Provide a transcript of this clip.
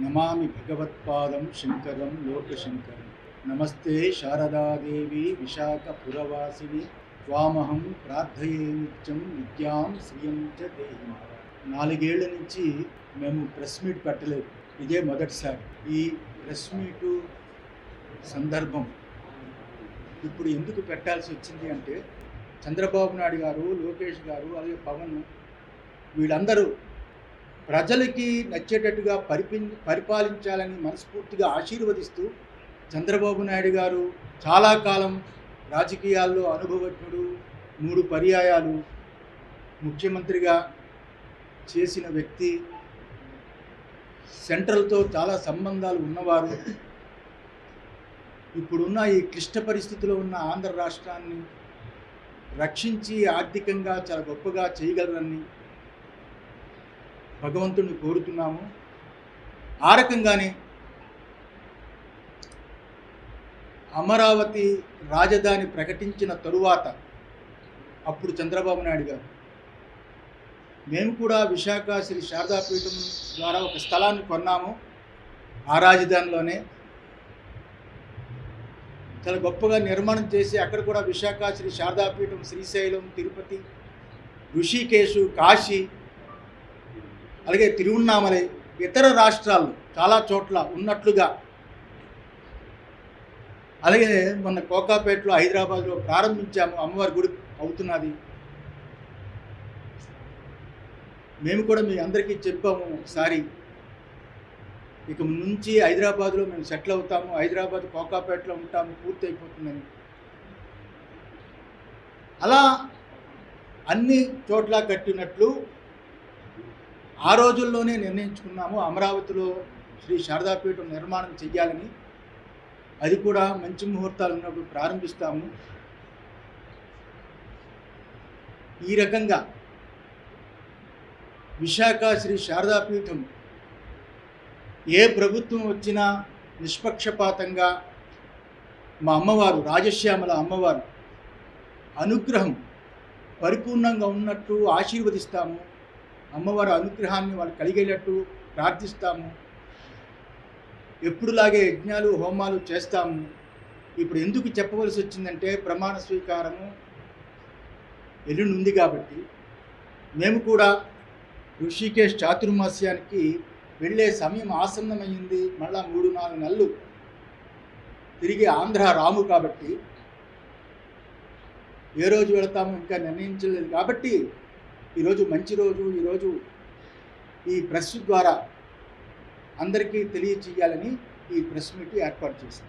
నమామి భగవత్పాదం శంకరం లోకశంకరం. నమస్తే శారదాదేవి విశాఖ పురవాసిని త్వామహం ప్రార్థయే నిత్యం విద్యాం శ్రియం చ దేహి నాలుగేళ్ళ నుంచి మేము ప్రెస్ మీట్ పెట్టలేదు. ఇదే మొదటిసారి. ఈ ప్రెస్ మీటు సందర్భం ఇప్పుడు ఎందుకు పెట్టాల్సి వచ్చింది అంటే చంద్రబాబు నాయుడు గారు లోకేష్ గారు అలాగే పవన్ వీళ్ళందరూ ప్రజలకి నచ్చేటట్టుగా పరిపి పరిపాలించాలని మనస్ఫూర్తిగా ఆశీర్వదిస్తూ చంద్రబాబు నాయుడు గారు చాలా కాలం రాజకీయాల్లో అనుభవజ్ఞుడు మూడు పర్యాయాలు ముఖ్యమంత్రిగా చేసిన వ్యక్తి. సెంట్రల్తో చాలా సంబంధాలు ఉన్నవారు. ఇప్పుడున్న ఈ క్లిష్ట పరిస్థితిలో ఉన్న ఆంధ్ర రాష్ట్రాన్ని రక్షించి ఆర్థికంగా చాలా గొప్పగా చేయగలరని భగవంతుని కోరుతున్నాము. ఆ రకంగానే అమరావతి రాజధాని ప్రకటించిన తరువాత అప్పుడు చంద్రబాబు నాయుడు గారు మేము కూడా విశాఖ శ్రీ శారదాపీఠం ద్వారా ఒక స్థలాన్ని కొన్నాము. ఆ రాజధానిలోనే చాలా గొప్పగా నిర్మాణం చేసి అక్కడ కూడా విశాఖ శ్రీ శారదాపీఠం శ్రీశైలం తిరుపతి ఋషికేశు కాశీ అలాగే తిరువన్నామలై ఇతర రాష్ట్రాలు చాలా చోట్ల ఉన్నట్లుగా. అలాగే మొన్న కోకాపేటలో హైదరాబాద్లో ప్రారంభించాము అమ్మవారి గుడి అవుతున్నది. మేము కూడా మీ అందరికీ చెప్పాము ఒకసారి. ఇక నుంచి హైదరాబాద్లో మేము సెటిల్ అవుతాము హైదరాబాద్ కోకాపేటలో ఉంటాము పూర్తి అయిపోతుందని అలా అన్ని చోట్ల కట్టినట్లు ఆ రోజుల్లోనే నిర్ణయించుకున్నాము. అమరావతిలో శ్రీ శారదాపీఠం నిర్మాణం చెయ్యాలని. అది కూడా మంచి ముహూర్తాలు ఉన్నప్పుడు ప్రారంభిస్తాము. ఈ రకంగా విశాఖ శ్రీ శారదాపీఠం ఏ ప్రభుత్వం వచ్చినా నిష్పక్షపాతంగా మా అమ్మవారు రాజశ్యామల అమ్మవారు అనుగ్రహం పరిపూర్ణంగా ఉన్నట్టు ఆశీర్వదిస్తాము. అమ్మవారి అనుగ్రహాన్ని వాళ్ళు కలిగేటట్టు ప్రార్థిస్తాము. ఎప్పుడులాగే యజ్ఞాలు హోమాలు చేస్తాము. ఇప్పుడు ఎందుకు చెప్పవలసి వచ్చిందంటే ప్రమాణ స్వీకారము ఎల్లుండి ఉంది కాబట్టి మేము కూడా ఋషికేశ్ చాతుర్మాస్యానికి వెళ్ళే సమయం ఆసన్నమైంది. మళ్ళా మూడు నాలుగు నెలలు తిరిగి ఆంధ్ర రాము కాబట్టి ఏ రోజు వెళతామో ఇంకా నిర్ణయించలేదు కాబట్టి ఈరోజు మంచి రోజు ఈరోజు ఈ ప్రెస్ ద్వారా అందరికీ తెలియజేయాలని ఈ ప్రెస్ మీట్ ఏర్పాటు చేశాం